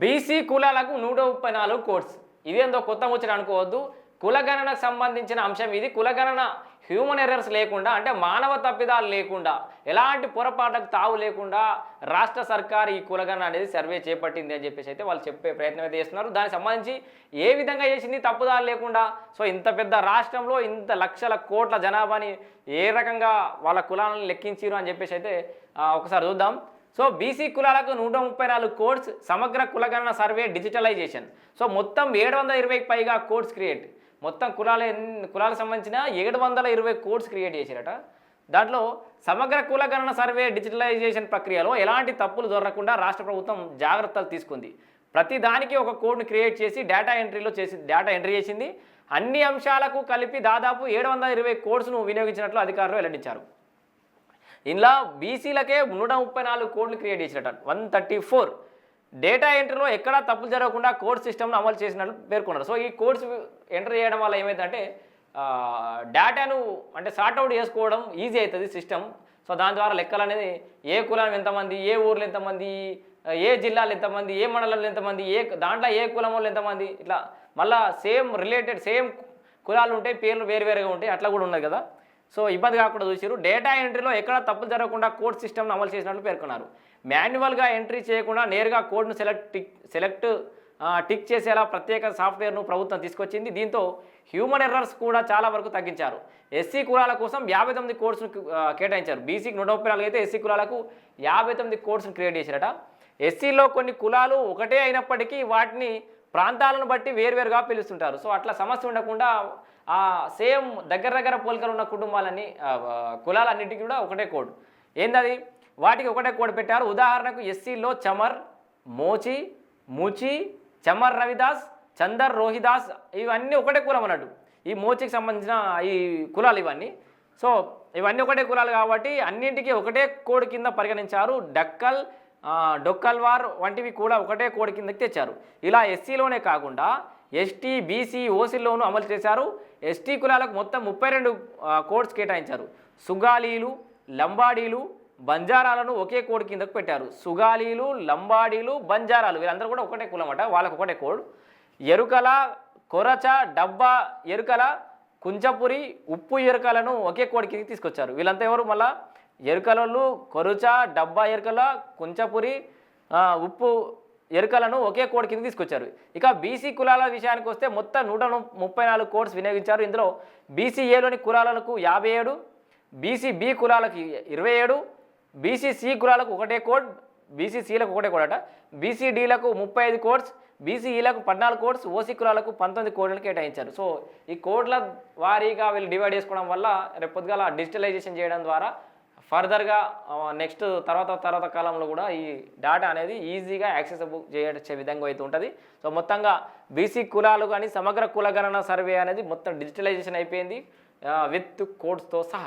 BC కులాలకు నూట ముప్పై నాలుగు కోట్స్. ఇదేందో కొత్త ముచ్చట అనుకోవద్దు. కులగణనకు సంబంధించిన అంశం ఇది. కులగణన హ్యూమన్ ఎర్రర్స్ లేకుండా అంటే మానవ తప్పిదాలు లేకుండా ఎలాంటి పొరపాట్లకు తావు లేకుండా రాష్ట్ర సర్కార్ ఈ కులగణన అనేది సర్వే చేపట్టింది అని చెప్పేసి అయితే వాళ్ళు చెప్పే ప్రయత్నం అయితే చేస్తున్నారు. దానికి సంబంధించి ఏ విధంగా చేసింది తప్పుదాలు లేకుండా సో ఇంత పెద్ద రాష్ట్రంలో ఇంత లక్షల కోట్ల జనాభాని ఏ రకంగా వాళ్ళ కులాలను లెక్కించారు అని చెప్పేసి అయితే ఒకసారి చూద్దాం. సో బీసీ కులాలకు నూట ముప్పై నాలుగు కోడ్స్ సమగ్ర కులగణన సర్వే డిజిటలైజేషన్. సో మొత్తం ఏడు వందల ఇరవైకి పైగా కోడ్స్ క్రియేట్ మొత్తం కులాల కులాలకు సంబంధించిన ఏడు వందల ఇరవై కోడ్స్ క్రియేట్ చేశారట. దాంట్లో సమగ్ర కులగణన సర్వే డిజిటలైజేషన్ ప్రక్రియలో ఎలాంటి తప్పులు దొరకకుండా రాష్ట్ర ప్రభుత్వం జాగ్రత్తలు తీసుకుంది. ప్రతి దానికి ఒక కోడ్ను క్రియేట్ చేసి డేటా ఎంట్రీలో చేసి డేటా ఎంట్రీ చేసింది. అన్ని అంశాలకు కలిపి దాదాపు ఏడు వందల ఇరవై కోడ్స్ను వినియోగించినట్లు అధికారులు వెల్లడించారు. ఇందులో బీసీలకే నూట ముప్పై నాలుగు కోడ్లు క్రియేట్ చేసినట్టు. One thirty four. డేటా ఎంట్రీలో ఎక్కడా తప్పులు జరగకుండా కోడ్ సిస్టమ్ను అమలు చేసినట్లు పేర్కొన్నారు. సో ఈ కోడ్స్ ఎంటర్ చేయడం వల్ల ఏమైందంటే డేటాను అంటే సార్ట్అవుట్ చేసుకోవడం ఈజీ అవుతుంది సిస్టమ్. సో దాని ద్వారా లెక్కలు అనేది ఏ కులం ఎంతమంది ఏ ఊర్లో ఎంతమంది ఏ జిల్లాలో ఎంతమంది ఏ మండలంలో ఎంతమంది ఏ దాంట్లో ఏ కులం వాళ్ళు ఎంతమంది ఇట్లా మళ్ళీ సేమ్ రిలేటెడ్ సేమ్ కులాలు ఉంటాయి పేర్లు వేరు వేరుగా ఉంటాయి. అట్లా కూడా ఉన్నది కదా. సో ఇబ్బంది కాకుండా చూసారు డేటా ఎంట్రీలో ఎక్కడ తప్పులు జరగకుండా కోడ్ సిస్టమ్ను అమలు చేసినట్లు పేర్కొన్నారు. మాన్యువల్గా ఎంట్రీ చేయకుండా నేరుగా కోడ్ను సెలెక్ట్ టిక్ సెలెక్ట్ టిక్ చేసేలా ప్రత్యేక సాఫ్ట్వేర్ను ప్రభుత్వం తీసుకొచ్చింది. దీంతో హ్యూమన్ ఎర్రర్స్ కూడా చాలా వరకు తగ్గించారు. ఎస్సీ కులాల కోసం యాభై తొమ్మిది కోడ్స్ను కేటాయించారు. బీసీకి నూట ముప్పై నాలుగు అయితే ఎస్సీ కులాలకు యాభై తొమ్మిది కోడ్స్ను క్రియేట్ చేశారట. ఎస్సీలో కొన్ని కులాలు ఒకటే అయినప్పటికీ వాటిని ప్రాంతాలను బట్టి వేరువేరుగా పిలుస్తుంటారు. సో అట్లా సమస్య ఉండకుండా ఆ సేమ్ దగ్గర దగ్గర పోలికలు ఉన్న కుటుంబాలని కులాలన్నిటికీ కూడా ఒకటే కోడ్. ఏందది? వాటికి ఒకటే కోడ్ పెట్టారు. ఉదాహరణకు ఎస్సీలో చమర్ మోచి ముచి చమర్ రవిదాస్ చందర్ రోహిదాస్ ఇవన్నీ ఒకటే కులం అన్నట్టు. ఈ మోచికి సంబంధించిన ఈ కులాలు ఇవన్నీ. సో ఇవన్నీ ఒకటే కులాలు కాబట్టి అన్నింటికీ ఒకటే కోడ్ కింద పరిగణించారు. డక్కల్ డొక్కల్వార్ వంటివి కూడా ఒకటే కోడ్ కిందకి తెచ్చారు. ఇలా ఎస్సీలోనే కాకుండా ఎస్టీ బీసీ ఓసీలోనూ అమలు చేశారు. ఎస్టీ కులాలకు మొత్తం ముప్పై రెండు కోడ్స్ కేటాయించారు. సుగాలీలు లంబాడీలు బంజారాలను ఒకే కోడ్ కిందకు పెట్టారు. సుగాలీలు లంబాడీలు బంజారాలు వీళ్ళందరూ కూడా ఒకటే కులం అట వాళ్ళకు ఒకటే కోడ్. ఎరుకల కొరచ డబ్బా ఎరుకల కుంచపురి ఉప్పు ఎరుకలను ఒకే కోడి కిందకి తీసుకొచ్చారు. వీళ్ళంతా ఎవరు మళ్ళా? ఎరుకలలు కొరుచ డబ్బా ఎరుకల కుంచపురి ఉప్పు ఎరుకలను ఒకే కోడ్ కింద తీసుకొచ్చారు. ఇక బీసీ కులాల విషయానికి వస్తే మొత్తం నూట ముప్పై నాలుగు కోడ్స్ వినియోగించారు. ఇందులో బీసీఏలోని కులాలకు యాభై ఏడు బీసీ బి కులాలకు ఇరవై ఏడు బీసీ సి కులాలకు ఒకటే కోడ్ బీసీసీలకు ఒకటే కోడ్ అట. బీసీడీలకు ముప్పై ఐదు కోడ్స్ బీసీఈలకు పద్నాలుగు కోడ్స్ ఓసీ కులాలకు పంతొమ్మిది కోడ్లను కేటాయించారు. సో ఈ కోడ్ల వారీగా వీళ్ళు డివైడ్ చేసుకోవడం వల్ల రేపు పొద్దుగాల డిజిటలైజేషన్ చేయడం ద్వారా ఫర్దర్గా నెక్స్ట్ తర్వాత తర్వాత కాలంలో కూడా ఈ డేటా అనేది ఈజీగా యాక్సెసబుల్ చేయచ్చే విధంగా అయితే ఉంటుంది. సో మొత్తంగా బీసీ కులాలు కానీ సమగ్ర కులగణన సర్వే అనేది మొత్తం డిజిటలైజేషన్ అయిపోయింది. విత్ కోడ్స్తో సహా.